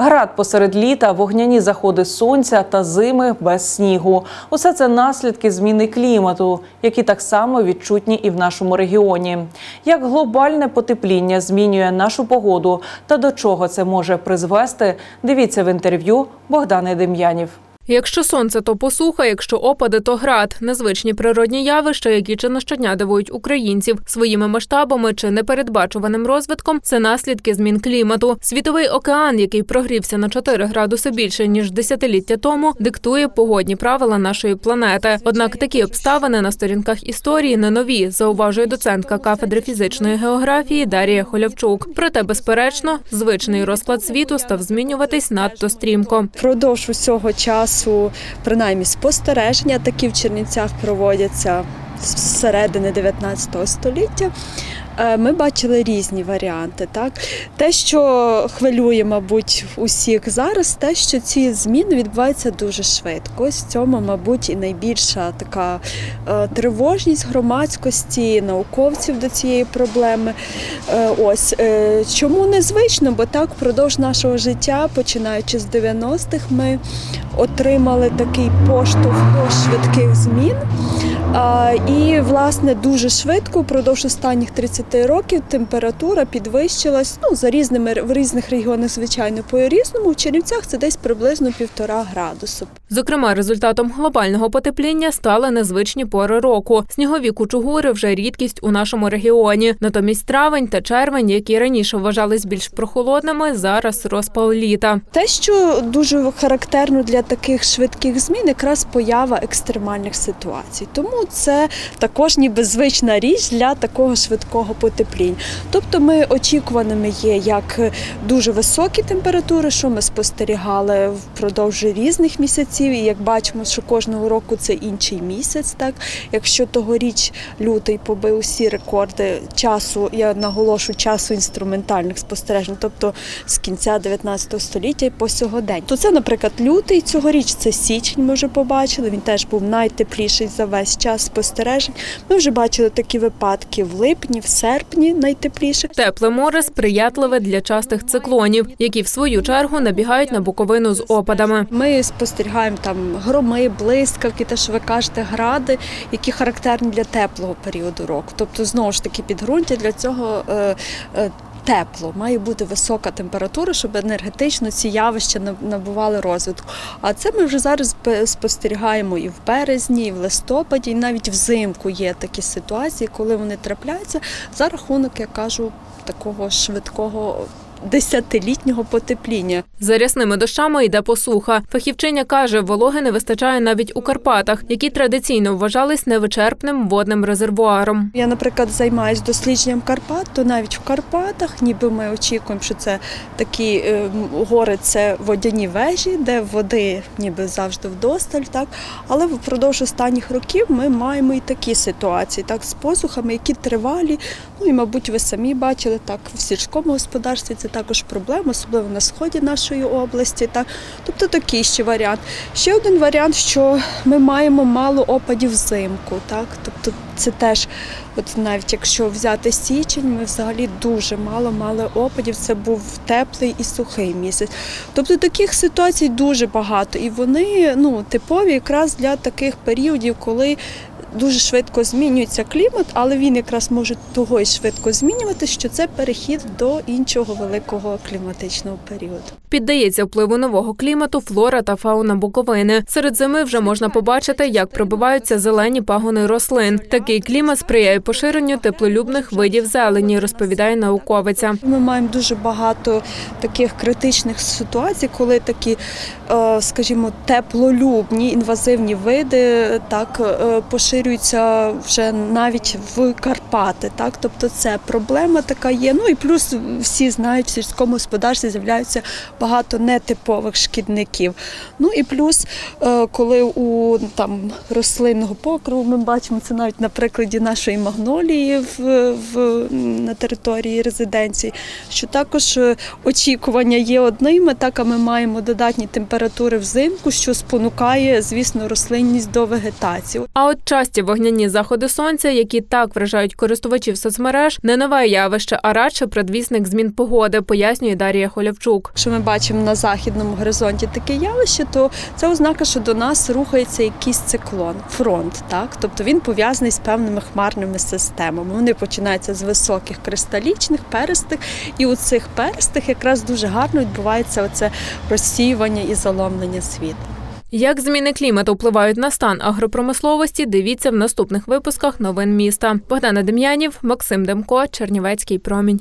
Град посеред літа, вогняні заходи сонця та зими без снігу. Усе це наслідки зміни клімату, які так само відчутні і в нашому регіоні. Як глобальне потепління змінює нашу погоду та до чого це може призвести, дивіться в інтерв'ю Богдани Дем'янів. Якщо сонце, то посуха, якщо опади, то град. Незвичні природні явища, які чи не щодня дивують українців своїми масштабами чи непередбачуваним розвитком, це наслідки змін клімату. Світовий океан, який прогрівся на 4 градуси більше ніж десятиліття тому, диктує погодні правила нашої планети. Однак такі обставини на сторінках історії не нові, зауважує доцентка кафедри фізичної географії Дарія Холявчук. Проте, безперечно, звичний розклад світу став змінюватись надто стрімко. Впродовж усього часу, принаймні спостереження такі в Чернівцях проводяться з середини 19 століття. Е, Ми бачили різні варіанти. Так? Те, що хвилює, мабуть, усіх зараз, те, що ці зміни відбуваються дуже швидко. Ось в цьому, мабуть, і найбільша така е, тривожність громадськості, науковців до цієї проблеми. Е, Ось чому незвично? Бо так впродовж нашого життя, починаючи з 90-х, ми отримали такий поштовх до швидких змін. І, власне, дуже швидко, впродовж останніх 30 років, температура підвищилась ну, за різними в різних регіонах, звичайно, по-різному. В Чернівцях це десь приблизно півтора градусу. Зокрема, результатом глобального потепління стали незвичні пори року. Снігові кучугури вже рідкість у нашому регіоні. Натомість травень та червень, які раніше вважались більш прохолодними, зараз розпал літа. Те, що дуже характерно для таких швидких змін, якраз поява екстремальних ситуацій. Тому це також ніби звична річ для такого швидкого потепління. Тобто ми очікуваними є як дуже високі температури, що ми спостерігали впродовж різних місяців, і як бачимо, що кожного року це інший місяць. Так, якщо тогоріч лютий побив усі рекорди часу, я наголошу часу інструментальних спостережень, тобто з кінця 19 століття по сьогодень. То це, наприклад, лютий цьогоріч, це січень. Ми вже побачили. Він теж був найтепліший за весь час спостережень. Ми вже бачили такі випадки в липні, в серпні найтепліше. Тепле море сприятливе для частих циклонів, які в свою чергу набігають на Буковину з опадами. Ми спостерігаємо там громи, блискавки, те, що ви кажете, гради, які характерні для теплого періоду року. Тобто, знову ж таки, підґрунтя для цього. Тепло, має бути висока температура, щоб енергетично ці явища набували розвитку. А це ми вже зараз спостерігаємо і в березні, і в листопаді, і навіть взимку є такі ситуації, коли вони трапляються за рахунок, я кажу, такого швидкого десятилітнього потепління. За рясними дощами йде посуха. Фахівчиня каже, вологи не вистачає навіть у Карпатах, які традиційно вважались невичерпним водним резервуаром. Я, наприклад, займаюся дослідженням Карпат, то навіть в Карпатах, ніби ми очікуємо, що це такі е, гори, це водяні вежі, де води ніби завжди вдосталь, так але впродовж останніх років ми маємо і такі ситуації, так з посухами, які тривалі. Ну і мабуть, ви самі бачили так в сільському господарстві. Це також проблема, особливо на сході нашої області. Так, тобто такий ще варіант. Ще один варіант, що ми маємо мало опадів взимку, так тобто це теж. От навіть якщо взяти січень, ми взагалі дуже мало мали опадів. Це був теплий і сухий місяць. Тобто таких ситуацій дуже багато, і вони ну типові якраз для таких періодів, коли дуже швидко змінюється клімат, але він якраз може того й швидко змінювати, що це перехід до іншого великого кліматичного періоду. Піддається впливу нового клімату флора та фауна Буковини. Серед зими вже можна побачити, як пробиваються зелені пагони рослин. Такий клімат сприяє поширенню теплолюбних видів зелені, розповідає науковиця. Ми маємо дуже багато таких критичних ситуацій, коли такі, е, скажімо, теплолюбні інвазивні види так е, поширюються вже навіть в Карпати. Так, тобто це проблема така є. Ну і плюс всі знають, в сільському господарстві з'являються багато нетипових шкідників. Ну і плюс, е, коли у там рослинного покриву ми бачимо це навіть на прикладі нашої магнолії в, в на території резиденції, що також е, очікування є одними, так а ми маємо додатні температури взимку, що спонукає, звісно, рослинність до вегетації. А от часті Часті вогняні заходи сонця, які так вражають користувачів соцмереж, не нове явище, а радше предвісник змін погоди, пояснює Дар'я Холявчук. Якщо ми бачимо на західному горизонті таке явище, то це ознака, що до нас рухається якийсь циклон, фронт. Так? Тобто він пов'язаний з певними хмарними системами. Вони починаються з високих кристалічних, перистих, і у цих перистих якраз дуже гарно відбувається оце розсіювання і заломлення світу. Як зміни клімату впливають на стан агропромисловості, дивіться в наступних випусках новин міста. Богдана Дем'янів, Максим Демко, Чернівецький промінь.